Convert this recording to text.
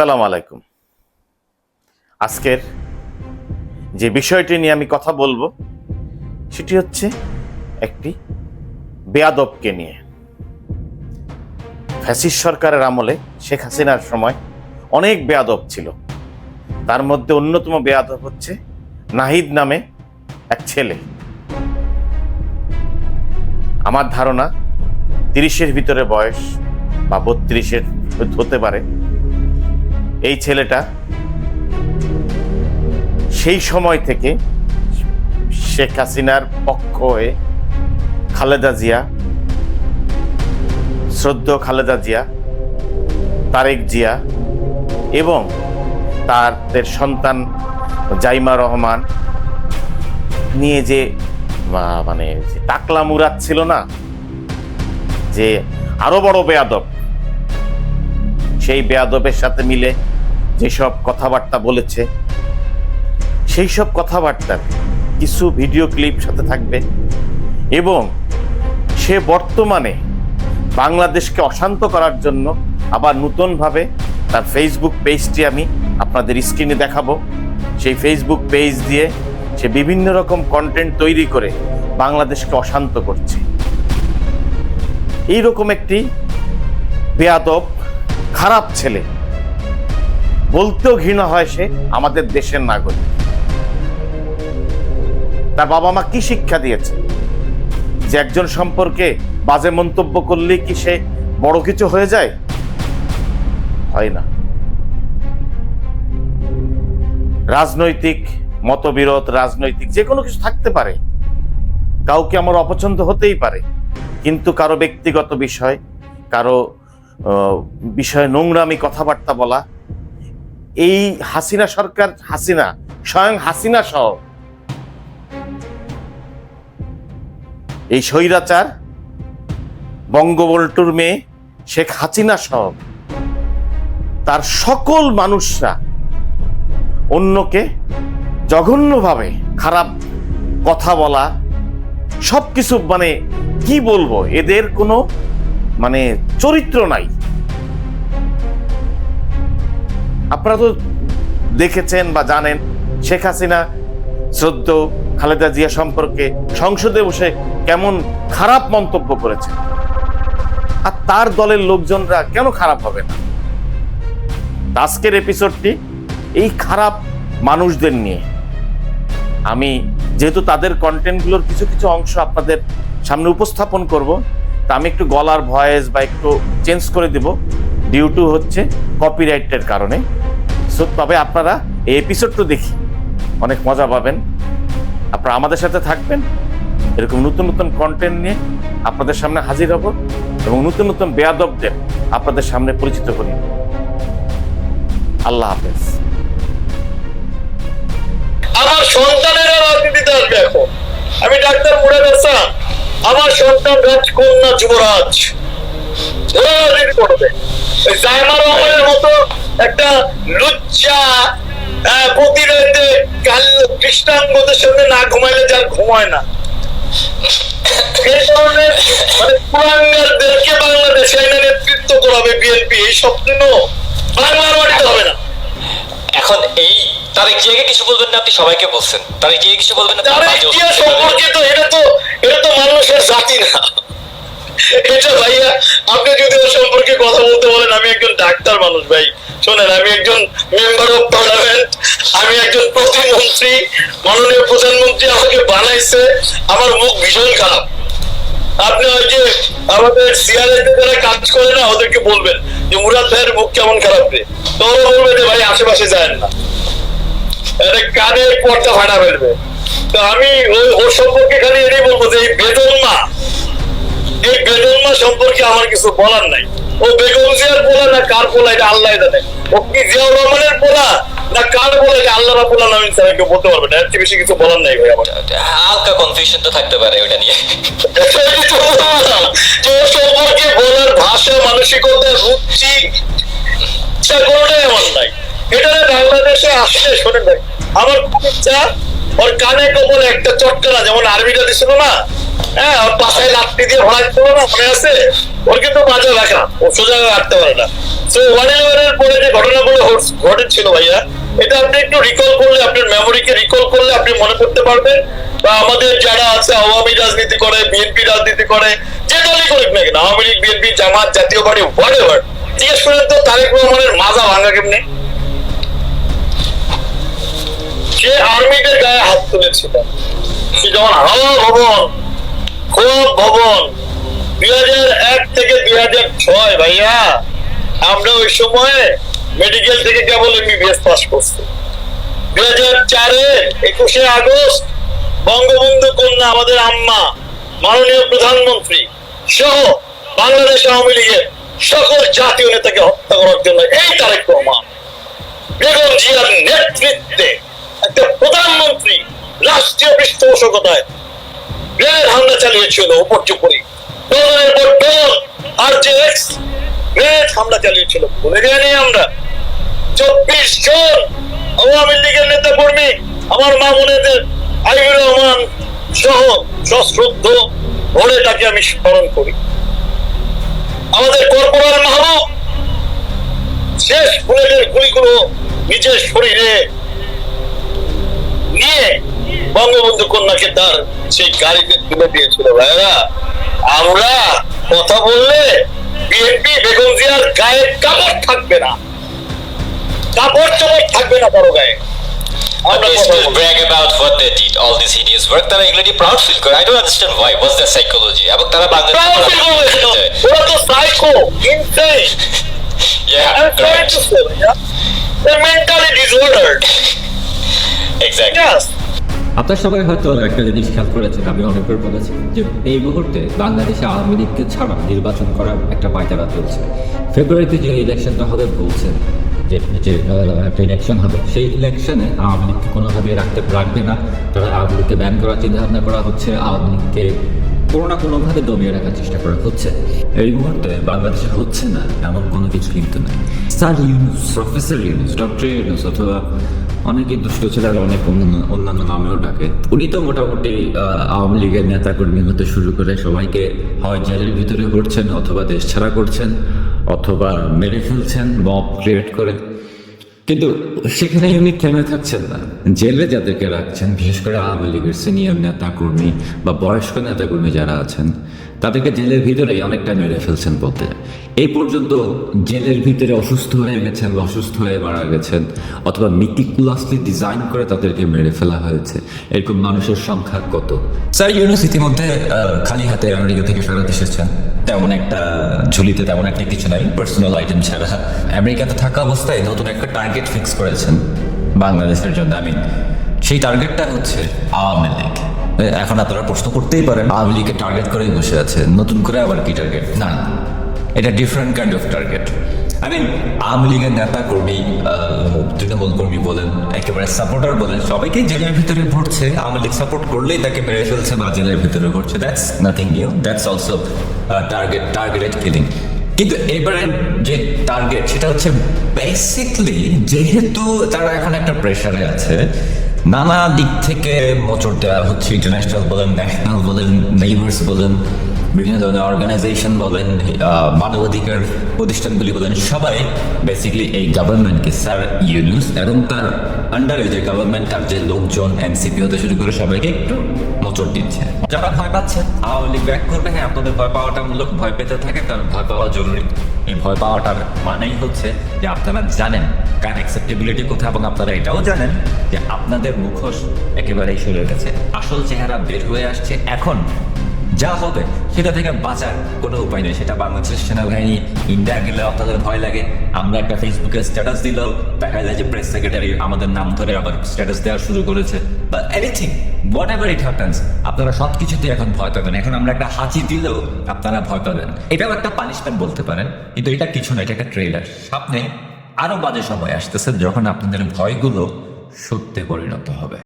আসসালামু আলাইকুম। আজকের যে বিষয়টি নিয়ে আমি কথা বলব, সেটি হচ্ছে একটি বেয়াদবকে নিয়ে। ফ্যাসিস সরকারের আমলে শেখ হাসিনার সময় অনেক বেয়াদব ছিল। তার মধ্যে অন্যতম বেয়াদব হচ্ছে নাহিদ নামে এক ছেলে। আমার ধারণা তিরিশের ভিতরে বয়স বা বত্রিশের হতে পারে। এই ছেলেটা সেই সময় থেকে শেখ হাসিনার পক্ষ হয়ে খালেদা জিয়া, শ্রদ্ধ খালেদা জিয়া, তারেক জিয়া এবং তাদের সন্তান জাইমা রহমান নিয়ে যে মানে টাকলা মুরাদ ছিল না, যে আরও বড় বেয়াদব, সেই বেয়াদবের সাথে মিলে যেসব কথাবার্তা বলেছে সেই সব কথাবার্তার কিছু ভিডিও ক্লিপ সাথে থাকবে এবং সে বর্তমানে বাংলাদেশকে অশান্ত করার জন্য আবার নতুনভাবে তার ফেসবুক পেজটি আমি আপনাদের স্ক্রিনে দেখাবো। সেই ফেসবুক পেজ দিয়ে সে বিভিন্ন রকম কন্টেন্ট তৈরি করে বাংলাদেশকে অশান্ত করছে। এইরকম একটি বেয়াদব, খারাপ ছেলে বলতেও ঘৃণা হয় সে আমাদের দেশের নাগরিক। তার বাবা মা কি শিক্ষা দিয়েছে? যে একজন সম্পর্কে বাজে মন্তব্য করলে কি সে বড় কিছু হয়ে যায়? হয় না। রাজনৈতিক, মতবিরোধ, রাজনৈতিক, যে কোনো কিছু থাকতে পারে। কাউকে আমার অপছন্দ হতেই পারে। কিন্তু কারও ব্যক্তিগত বিষয়, কারও বিষয়ে নোংরামি কথাবার্তা বলা এই হাসিনা সরকার, হাসিনা, স্বয়ং হাসিনা সহ এই স্বৈরাচার, বঙ্গবল্টুর মেয়ে শেখ হাসিনা সহ তার সকল মানুষরা অন্যকে জঘন্যভাবে খারাপ কথা বলা সব কিছু মানে কি বলব? এদের কোনো মানে চরিত্র নাই। আপনারা তো দেখেছেন বা জানেন, শেখ হাসিনা, শ্রদ্ধ খালেদা জিয়া সম্পর্কে সংসদে বসে কেমন খারাপ মন্তব্য করেছে আর তার দলের লোকজনরা কেন খারাপ হবে না? আজকের এপিসোডটি এই খারাপ মানুষদের নিয়ে। আমি যেহেতু তাদের কন্টেন্টগুলোর কিছু কিছু অংশ আপনাদের সামনে উপস্থাপন করব, তা আমি একটু গলার ভয়েস বা একটু চেঞ্জ করে দেব। ডিউ টু হচ্ছে কপিরাইটের কারণে। সো তবে আপনারা এই এপিসোডটা দেখি। অনেক মজা পাবেন। আপনারা আমাদের সাথে থাকবেন। এরকম নতুন নতুন কন্টেন্ট নিয়ে আপনাদের সামনে হাজির হব এবং নতুন নতুন বেয়াদবদের আপনাদের সামনে পরিচিত করি। আল্লাহ হাফেজ। আমার সন্তানেরা রাজনীতিতে আসবে এখন। আমি ডাক্তার মুরাদ হাসান। আমার সন্তান রাজকন্যা যুবরাজ। রাজনীতি করবে। ওই জায়মা মতো একটা লুচ্চা আহ, প্রতি রাতে কাল কৃষ্ণাঙ্গদের সামনে না ঘুমাইলে যার ঘুমায় না। এই ধরনের মানে কুলাঙ্গারদেরকে বাংলাদেশে এনে নেতৃত্ব করাবে বিএনপি এই স্বপ্ন বাংলার মাটিতে হবে না। এখন এই তারেক জিয়াকে কিছু বলবেন না আপনি সবাইকে বলছেন। তারেক জিয়া কিছু বলবেন না তারা বাজেও ইতিহাস বলছেন। সম্পর্কে তো এটা তো এটা তো মানুষের জাতি না এটা ভাইয়া আপনি যদি ওর সম্পর্কে কথা বলতে বলেন, আমি একজন ডাক্তার মানুষ ভাই। শোনেন, আমি একজন মেম্বার অফ পার্লামেন্ট আমি একজন প্রতিমন্ত্রী, মাননীয় প্রধানমন্ত্রী আমাকে বানাইছে, আমার মুখ ভীষণ খারাপ। আপনি ওই যে আমাদের সিআরআইতে যারা কাজ করে না, ওদেরকে বলবেন যে, মুরাদ ভাইয়ের মুখ কেমন খারাপ রে? তো ওরা বলবে যে, ভাই, আশেপাশে যায় না। এটা কানে পর্দা ফাটা ফেলবে। তো আমি ওই- ওর সম্পর্কে খালি এটাই বলব যে, এই বেদনমা এই বেদনমা সম্পর্কে আমার কিছু বলার নাই। ও বেগম জিয়ার পোলা না কার পোলা? এটা আল্লাহ জানে। ও কি জিয়াউর রহমানের পোলা না কার পোলা? এটা আল্লাহ রাবুল আলমিন স্যার কেউ বলতে পারবে না। এর বেশি কিছু বলার নাই ভাই আমার। হালকা কনফিউশন তো থাকতে পারে ওটা নিয়ে। যে সম্পর্কে বলার ভাষা মানসিকতা রুচি ইচ্ছা কোনোটাই আমার নাই। এটা বাংলাদেশে আসলে শোনেন ভাই আমার খুব ইচ্ছা ওর কানে কবলে একটা চটকানা যেমন আর্মিটা দিছিল না? হ্যাঁ ওর পাশায় লাঠি দিয়ে ভরা ছিল না মনে আছে? ওর কিন্তু মাঝে রাখা ও সোজা রাখতে পারে না। তো ওয়ান ইলেভেনের পরে যে ঘটনাগুলো ঘটেছিল ভাইয়া, এটা আপনি একটু রিকল করলে, আপনার মেমোরিকে রিকল করলে আপনি মনে করতে পারবেন। বা আমাদের যারা আছে, আওয়ামী রাজনীতি করে বিএনপি রাজনীতি করে, যে দলই করুক না কেন, আওয়ামী লীগ বিএনপি জামাত, জাতীয় পার্টি হোয়াট এভার জিজ্ঞেস করেন তো তারেক রহমানের মাজা ভাঙা কেমনে? সে আর্মিদের গায়ে হাত তুলেছিল। সে যেমন হাওয়া ভবন খুব ভবন দুই হাজার এক থেকে দুই হাজার ছয় ভাইয়া, আমরা ওই সময় মেডিকেল থেকে কেবল এমবিবিএস পাস করছি। দুই হাজার চারে, একুশে আগস্ট, বঙ্গবন্ধু কন্যা আমাদের আম্মা, মাননীয় প্রধানমন্ত্রী সহ বাংলাদেশ আওয়ামী লীগের সকল জাতীয় নেতাকে হত্যা করার জন্য এই তারেক রহমান, বেগম জিয়ার নেতৃত্বে একটা প্রধানমন্ত্রী রাষ্ট্রীয় পৃষ্ঠপোষকতায় গ্রেনেড হামলা চালিয়েছিল উপর ডজনের পর ডজন আর যে হামলা চালিয়েছিল। ভুলে যায়নি আমরা। চব্বিশ জন আওয়ামী লীগের নেতা কর্মী আমার মা আইবুর রহমান সহ সশ্রদ্ধ ভরে তাকে আমি স্মরণ করি। আমাদের কর্পোরাল মাহবুব, শেষ বুলেটের গুলিগুলো নিজের শরীরে নিয়ে বঙ্গবন্ধু কন্যাকে তার সেই গাড়িতে তুলে দিয়েছিল। ভাইরা আমরা কথা বললে বিএনপি বেগম জিয়ার গায়ে কাপড় থাকবে না কাপড় চাপড় থাকবে না কারও গায়ে But they still brag about what they did, all this hideous work. তারা এগুলো proud feel করে। I don't understand why. What's their psychology? এবং তারা বাংলাদেশে Proud feel করবে ওরা তো psycho insane Yeah, I'm trying correct. to say, yeah. They're mentally disordered. Exactly. Yes. আপনার সবাই হয়তো একটা জিনিস খেয়াল করেছেন, আমি অনেকবার বলেছি যে এই মুহূর্তে বাংলাদেশে আওয়ামী লীগকে ছাড়া নির্বাচন করার একটা পায়তারা চলছে। ফেব্রুয়ারিতে যে ইলেকশনটা হবে বলছেন, যে একটা ইলেকশন হবে, সেই ইলেকশনে আওয়ামী লীগকে কোনোভাবে রাখতে রাখবে না। তারা আওয়ামী লীগকে ব্যান করার চিন্তা ভাবনা করা হচ্ছে, আওয়ামী লীগকে কোনো না কোনোভাবে দমিয়ে রাখার চেষ্টা করা হচ্ছে। এই মুহূর্তে বাংলাদেশে হচ্ছে না, এমন কোনো কিছু কিন্তু নেই। Sir Yunus, professor Yunus, doctor Yunus অথবা অনেকে দুষ্ট ছেলেরা অনেক অন্যান্য নামেও ডাকে। উনি তো মোটামুটি আওয়ামী লীগের নেতা কর্মী হতে শুরু করে সবাইকে হয় জেলের ভিতরে করছেন অথবা দেশ ছাড়া করছেন অথবা মেরে ফেলছেন, মব ক্রিয়েট করে। কিন্তু সেখানে উনি থেমে থাকছেন না। জেলে যাদেরকে রাখছেন, বিশেষ করে আওয়ামী লীগের সিনিয়র নেতা কর্মী বা বয়স্ক নেতা কর্মী যারা আছেন তাদেরকে জেলের ভিতরেই অনেকটা মেরে ফেলছেন বলতে। এই পর্যন্ত জেলের ভিতরে অসুস্থ হয়ে গেছেন, অসুস্থ হয়ে মারা গেছেন, অথবা মিটিকুলাসলি ডিজাইন করে তাদেরকে মেরে ফেলা হয়েছে। এরকম মানুষের সংখ্যা কত? স্যার ইউনুস ইতিমধ্যে খালি হাতে আমেরিকা থেকে ফেরত এসেছেন। তেমন একটা ঝুলিতে তেমন একটা কিছু নাই পার্সোনাল আইটেম ছাড়া। আমেরিকাতে থাকা অবস্থায় নতুন একটা টার্গেট ফিক্স করেছেন বাংলাদেশের জন্য আমি সেই টার্গেটটা হচ্ছে আওয়ামী লীগ। এখন আপনারা প্রশ্ন করতেই পারেন। আওয়ামী লীগকে টার্গেট করেই বসে আছে। নতুন করে আবার কি টার্গেট না। এটা different kind of target I mean Awami লীগের নেতা কর্মী তৃণমূল কর্মী বলেন, একেবারে সাপোর্টার বলেন, সবাইকেই জেলের ভিতরে ভরছে। আওয়ামী লীগ সাপোর্ট করলেই তাকে মেরে ফেলছে বা জেলের ভিতরে ভরছে। That's nothing new that's also target targeted killing কিন্তু এবারে যে টার্গেট সেটা হচ্ছে বেসিকলি যেহেতু তারা এখন একটা প্রেশারে আছে নানা দিক থেকে মোচড় দেওয়া হচ্ছে ইন্টারন্যাশনাল বলেন ন্যাশনাল বলেন নেইবার্স বলেন বিভিন্ন ধরনের অর্গানাইজেশন বলেন মানবাধিকার প্রতিষ্ঠানগুলি বলেন, সবাই বেসিক্যালি এই গভর্নমেন্টকে স্যার ইউনুস এবং তার আন্ডারে যে গভর্নমেন্ট তার যে লোকজন এনসিপি হতে শুরু করে সবাইকে একটু মোচড় দিচ্ছে। যারা ভয় পাচ্ছেন আওয়ামী লীগ ব্যাক করবে হ্যাঁ আপনাদের ভয় পাওয়াটা মূলক ভয় পেতে থাকে, কারণ ভয় পাওয়া জরুরি। এই ভয় পাওয়াটার মানেই হচ্ছে যে আপনারা জানেন কার অ্যাকসেপ্টেবিলিটি কোথায় এবং আপনারা এটাও জানেন যে আপনাদের মুখোশ একেবারেই সরে গেছে। আসল চেহারা বের হয়ে আসছে। এখন যা হবে সেটা থেকে বাঁচার কোনো উপায় নেই। সেটা বাংলাদেশের সেনাবাহিনী, ইন্ডিয়া গেলে আপনাদের ভয় লাগে। আমরা একটা ফেসবুকে স্ট্যাটাস দিলেও দেখা যায় যে প্রেস সেক্রেটারি আমাদের নাম ধরে আবার স্ট্যাটাস দেওয়া শুরু করেছে। বা anything whatever it happens আপনারা সব কিছুতে এখন ভয় পাবেন। এখন আমরা একটা হাঁচি দিলেও আপনারা ভয় পাবেন। এটাও একটা পানিশমেন্ট বলতে পারেন, কিন্তু এটা কিছু না, এটা একটা ট্রেলার সামনে আরও বাজে সময় আসতেছে যখন আপনাদের ভয়গুলো সত্যে পরিণত হবে।